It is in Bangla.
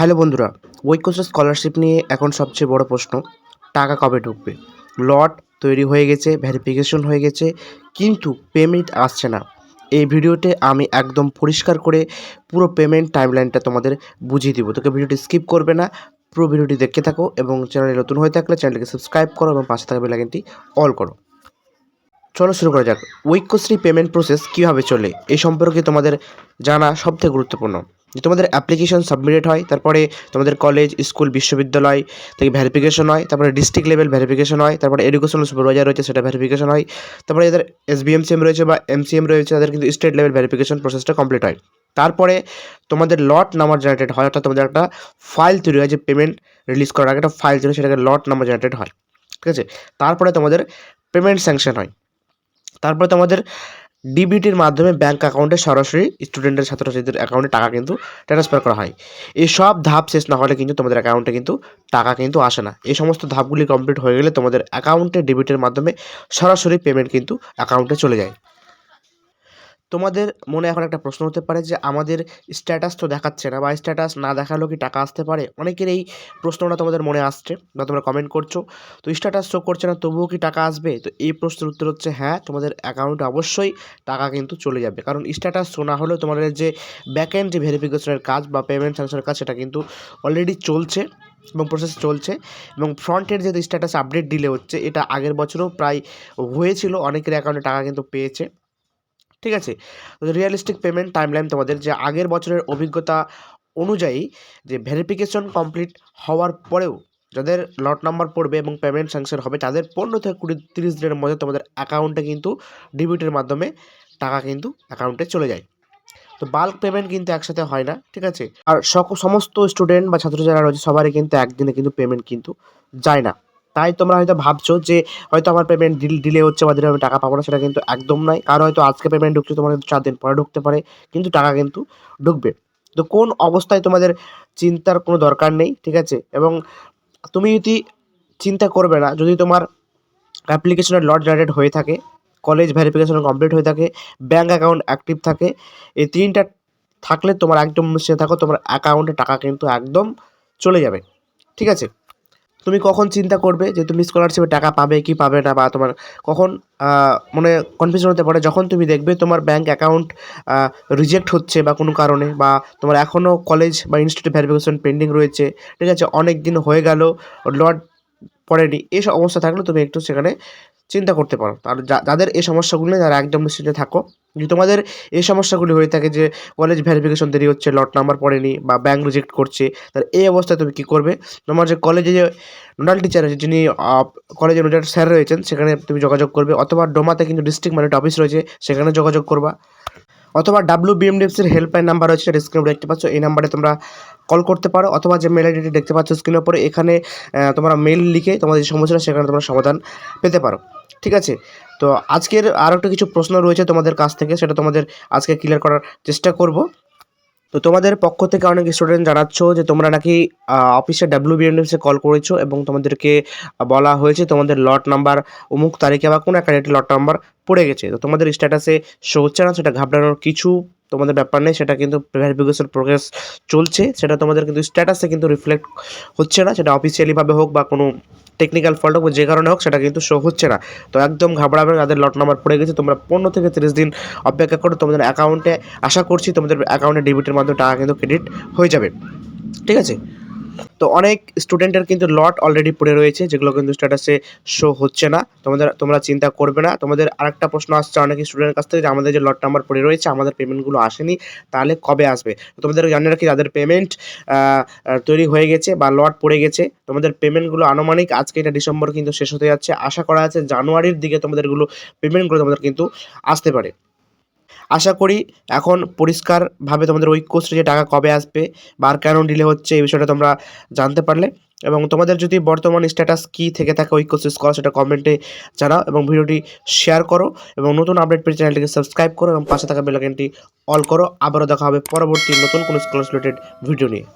হ্যালো বন্ধুরা, ঐক্যশ্রী স্কলারশিপ নিয়ে এখন সবচেয়ে বড় প্রশ্ন, টাকা কবে ঢুকবে? লট তৈরি হয়ে গেছে ভেরিফিকেশন হয়ে গেছে, কিন্তু পেমেন্ট আসছে না। এই ভিডিওতে আমি একদম পরিষ্কার করে পুরো পেমেন্ট টাইমলাইনটা তোমাদের বুঝিয়ে দিব। তোকে ভিডিওটি স্কিপ করবে না, পুরো ভিডিওটি দেখতে থাকো এবং চ্যানেলে নতুন হয়ে থাকলে চ্যানেলটিকে সাবস্ক্রাইব করো এবং পাশে থাকা বেলাইকনটি অল করো। চলো শুরু করা যাক। ঐক্যশ্রী পেমেন্ট প্রসেস কীভাবে চলে, এই সম্পর্কে তোমাদের জানা সবথেকে গুরুত্বপূর্ণ। যে তোমাদের অ্যাপ্লিকেশন সাবমিটেড হয়, তারপরে তোমাদের কলেজ স্কুল বিশ্ববিদ্যালয় থেকে ভেরিফিকেশন হয়, তারপরে ডিস্ট্রিক্ট লেভেল ভেরিফিকেশন হয়, তারপরে এডুকেশনাল সুপারভাইজার রয়েছে, সেটা ভেরিফিকেশন হয়, তারপরে যাদের এস বিএমসিএম রয়েছে বা এমসিএম রয়েছে, তাদের কিন্তু স্টেট লেভেল ভেরিফিকেশন প্রসেসটা কমপ্লিট হয়। তারপরে তোমাদের লট নাম্বার জেনারেটেড হয়, অর্থাৎ তোমাদের একটা ফাইল তৈরি হয়, যে পেমেন্ট রিলিজ করার আগে একটা ফাইল তৈরি সেটাকে লট নাম্বার জেনারেটেড হয়, ঠিক আছে? তারপরে তোমাদের পেমেন্ট স্যাংশন হয়, তারপরে তোমাদের ডিবিটির মাধ্যমে ব্যাঙ্ক অ্যাকাউন্টে সরাসরি স্টুডেন্টের ছাত্রছাত্রীদের অ্যাকাউন্টে টাকা কিন্তু ট্রান্সফার করা হয়। এই সব ধাপ শেষ না হলে কিন্তু তোমাদের অ্যাকাউন্টে কিন্তু টাকা কিন্তু আসে না। এই সমস্ত ধাপগুলি কমপ্লিট হয়ে গেলে তোমাদের অ্যাকাউন্টে ডেবিটের মাধ্যমে সরাসরি পেমেন্ট কিন্তু অ্যাকাউন্টে চলে যায়। তোমাদের মনে এখন একটা প্রশ্ন হতে পারে যে আমাদের স্ট্যাটাস তো দেখাচ্ছে না বা স্ট্যাটাস না দেখালেও কি টাকা আসতে পারে? অনেকের এই প্রশ্নটা তোমাদের মনে আসছে বা তোমরা কমেন্ট করছ। তো স্ট্যাটাস শো করছে না, তবুও কি টাকা আসবে? তো এই প্রশ্নের উত্তর হচ্ছে হ্যাঁ তোমাদের অ্যাকাউন্টে অবশ্যই টাকা কিন্তু চলে যাবে। কারণ স্ট্যাটাস শো না হলেও তোমাদের যে ব্যাকএন্ড যে ভেরিফিকেশনের কাজ বা পেমেন্ট ট্রান্সফারের কাজ, সেটা কিন্তু অলরেডি চলছে এবং প্রসেস চলছে এবং ফ্রন্টের যে স্ট্যাটাস আপডেট ডিলে হচ্ছে, এটা আগের বছরও প্রায় হয়েছিল। অনেকের অ্যাকাউন্টে টাকা কিন্তু পেয়েছে। ঠিক আছে? রিয়েলিস্টিক পেমেন্ট টাইমলাইন তোমাদের যে আগের বছরের অভিজ্ঞতা অনুযায়ী যে ভেরিফিকেশন কমপ্লিট হওয়ার পরেও যাদের লট নাম্বার পড়বে এবং পেমেন্ট স্যাংশন হবে, তাদের পনেরো থেকে কুড়ি, তিরিশ দিনের মধ্যে তোমাদের অ্যাকাউন্টে কিন্তু ডিবিটের মাধ্যমে টাকা কিন্তু অ্যাকাউন্টে চলে যায়। তো বাল্ক পেমেন্ট কিন্তু একসাথে হয় না, ঠিক আছে? আর সমস্ত স্টুডেন্ট বা ছাত্র যারা রয়েছে, সবারই কিন্তু একদিনে কিন্তু পেমেন্ট কিন্তু যায় না। তাই তোমরা হয়তো ভাবছ যে হয়তো আমার পেমেন্ট ডিলে হচ্ছে বা আমি টাকা পাবো না, সেটা কিন্তু একদম নয় কারও হয়তো আজকে পেমেন্ট ঢুকছে তোমার কিন্তু চার দিন পরে ঢুকতে পারে, কিন্তু টাকা কিন্তু ঢুকবে। তো কোন অবস্থায় তোমাদের চিন্তার কোনো দরকার নেই, ঠিক আছে? এবং তুমি যদি চিন্তা করবে না, যদি তোমার অ্যাপ্লিকেশনের লট জেনারেট হয়ে থাকে কলেজ ভেরিফিকেশন কমপ্লিট হয়ে থাকে ব্যাঙ্ক অ্যাকাউন্ট অ্যাক্টিভ থাকে, এই তিনটা থাকলে তোমার একদম নিশ্চিত থাকো, তোমার অ্যাকাউন্টে টাকা কিন্তু একদম চলে যাবে, ঠিক আছে? তুমি কখন চিন্তা করবে যে তুমি স্কলারশিপে টাকা পাবে, কি পাবে না, বা তোমার কখন মানে কনফিউশন হতে পারে যখন তুমি দেখবে তোমার ব্যাঙ্ক অ্যাকাউন্ট রিজেক্ট হচ্ছে বা কোনো কারণে, বা তোমার এখনও কলেজ বা ইনস্টিটিউট ভ্যারিফিকেশন পেন্ডিং রয়েছে, ঠিক আছে, অনেক দিন হয়ে গেল লট পড়েনি। এই অবস্থা থাকলে তুমি একটু সেখানে চিন্তা করতে পারো। আর যাদের এই সমস্যাগুলো তারা একদম নিশ্চিন্তে থাকো। যদি তোমাদের এই সমস্যাগুলি হয়ে থাকে যে কলেজ ভেরিফিকেশন দেরি হচ্ছে লট নাম্বার পড়েনি বা ব্যাঙ্ক রিজেক্ট করছে, তাহলে এই অবস্থায় তুমি কী করবে? তোমার যে কলেজে যে নোডাল টিচার আছে, যিনি কলেজে নোডাল স্যার রয়েছেন, সেখানে তুমি যোগাযোগ করবে। অথবা ডোমাতে কিন্তু ডিস্ট্রিক্ট ম্যানেট অফিস রয়েছে, সেখানে যোগাযোগ করবা। অথবা ডাব্লিউ বিএমডিএফসির হেল্পলাইন নাম্বার রয়েছে, সেটা স্ক্রিনে দেখতে পাচ্ছ। এই নাম্বারে তোমরা কল করতে পারো, অথবা যে মেল আইডিটি দেখতে পাচ্ছ স্ক্রিনের উপরে, এখানে তোমরা মেল লিখে তোমাদের যে সমস্যাটা সেখানে তোমরা সমাধান পেতে পারো। ঠিক আছে? তো আজকের আরও একটা কিছু প্রশ্ন রয়েছে তোমাদের কাছ থেকে, সেটা তোমাদের আজকে ক্লিয়ার করার চেষ্টা করব। তো তোমাদের পক্ষ থেকে অনেক স্টুডেন্ট জানাচ্ছ যে তোমরা নাকি অফিসে ডাব্লিউ বিএমডিএফসে কল করেছ এবং তোমাদেরকে বলা হয়েছে তোমাদের লট নাম্বার অমুক তারিখে বা কোনো একটা ডেটে লট নাম্বার পড়ে গেছে। তো তোমাদের স্ট্যাটাসে শো হচ্ছে না, সেটা ঘাবড়ানোর কিছু তোমাদের ব্যাপার নেই, সেটা কিন্তু ভেরিফিকেশন প্রোগ্রেস চলছে। সেটা তোমাদের কিন্তু স্ট্যাটাসে কিন্তু রিফ্লেক্ট হচ্ছে না, সেটা অফিসিয়ালিভাবে হোক বা কোনো টেকনিক্যাল ফল্ট হোক যে কারণে হোক সেটা কিন্তু শো হচ্ছে না। তো একদম ঘাবড়াবে না, যাদের লট নাম্বার পড়ে গেছে। তোমরা পনেরো থেকে তিরিশ দিন অপেক্ষা করো তোমাদের অ্যাকাউন্টে আশা করছি তোমাদের অ্যাকাউন্টে ডেবিটের মাধ্যমে টাকা কিন্তু ক্রেডিট হয়ে যাবে। ঠিক আছে? তো অনেক স্টুডেন্টের কিন্তু লট অলরেডি পড়ে রয়েছে, যেগুলো কিন্তু স্ট্যাটাসে শো হচ্ছে না। তোমাদের, তোমরা চিন্তা করবে না। তোমাদের আরেকটা প্রশ্ন আসছে অনেক স্টুডেন্টের কাছ থেকে যে আমাদের যে লট নাম্বার পড়ে রয়েছে, আমাদের পেমেন্টগুলো আসেনি, তাহলে কবে আসবে? তোমাদের জানিয়ে রাখি, যাদের পেমেন্ট তৈরি হয়ে গেছে বা লট পড়ে গেছে, তোমাদের পেমেন্টগুলো আনুমানিক আজকে এটা ডিসেম্বর কিন্তু শেষ হতে যাচ্ছে। আশা করা আছে জানুয়ারির দিকে তোমাদের এগুলো পেমেন্টগুলো তোমাদের কিন্তু আসতে পারে। আশা করি এখন পরিষ্কারভাবে তোমাদের ঐক্যশ্রী যে টাকা কবে আসবে বা আর কেন ডিলে হচ্ছে, এই বিষয়টা তোমরা জানতে পারলে। এবং তোমাদের যদি বর্তমান স্ট্যাটাস কী থেকে থাকে ঐক্যশ্রী স্কলার সেটা কমেন্টে জানাও এবং ভিডিওটি শেয়ার করো এবং নতুন আপডেট পেয়ে চ্যানেলটিকে সাবস্ক্রাইব করো এবং পাশে থাকা বেলাকেনটি অল করো। আবারও দেখা হবে পরবর্তী নতুন কোনো স্কলার রিলেটেড ভিডিও নিয়ে।